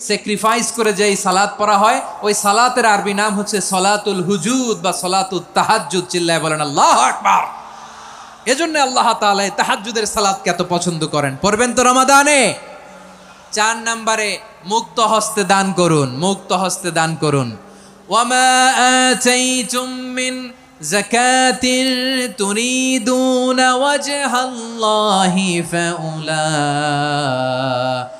Sacrifice করে যেই সালাত পড়া হয়, ওই সালাতের আরবি নাম হচ্ছে সলাতুল হুজুদ বা সলাতুল তাহাজ্জুদ, চিল্লায় বলেন, আল্লাহ আকবার! এজন্য আল্লাহ তাআলা এই তাহাজ্জুদের সালাতকে এত পছন্দ করেন। পড়বেন তো রমাদানে? চার নম্বরে, মুক্ত হস্তে দান করুন, মুক্ত হস্তে দান করুন। ওয়ামা আতাইতুম মিন তুরিদুনা ওয়াজহাল্লাহি ফাউলাইকা হুমুল মুদঈফুন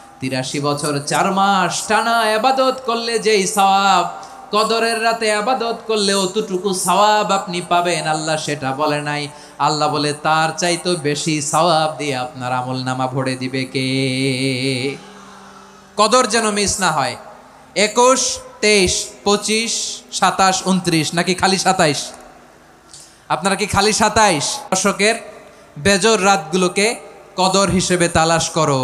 তিরাশি বছর, চার মাস টানা আবাদত করলে যেই সওয়াব, কদরের রাতে আবাদত করলে অতটুকু সওয়াব আপনি পাবেন। আল্লাহ সেটা বলে নাই। আল্লাহ বলে, তার চাইতো বেশি সওয়াব দিয়ে আপনার আমল নামা ভরে দিবে কে? কদর যেন মিস না হয়। একুশ, তেইশ, পঁচিশ, সাতাশ, উনত্রিশ, নাকি খালি সাতাইশ? আপনারা কি খালি সাতাইশ? দশকের বেজর রাতগুলোকে কদর হিসেবে তালাশ করো।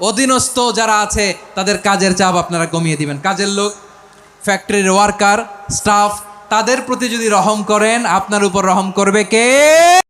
অধীনস্থ যারা আছে, তাদের কাজের চাপ আপনারা কমিয়ে দিবেন। কাজের লোক ফ্যাক্টরির ওয়ার্কার স্টাফ তাদের প্রতি যদি রহম করেন, আপনার উপর রহম করবে কে?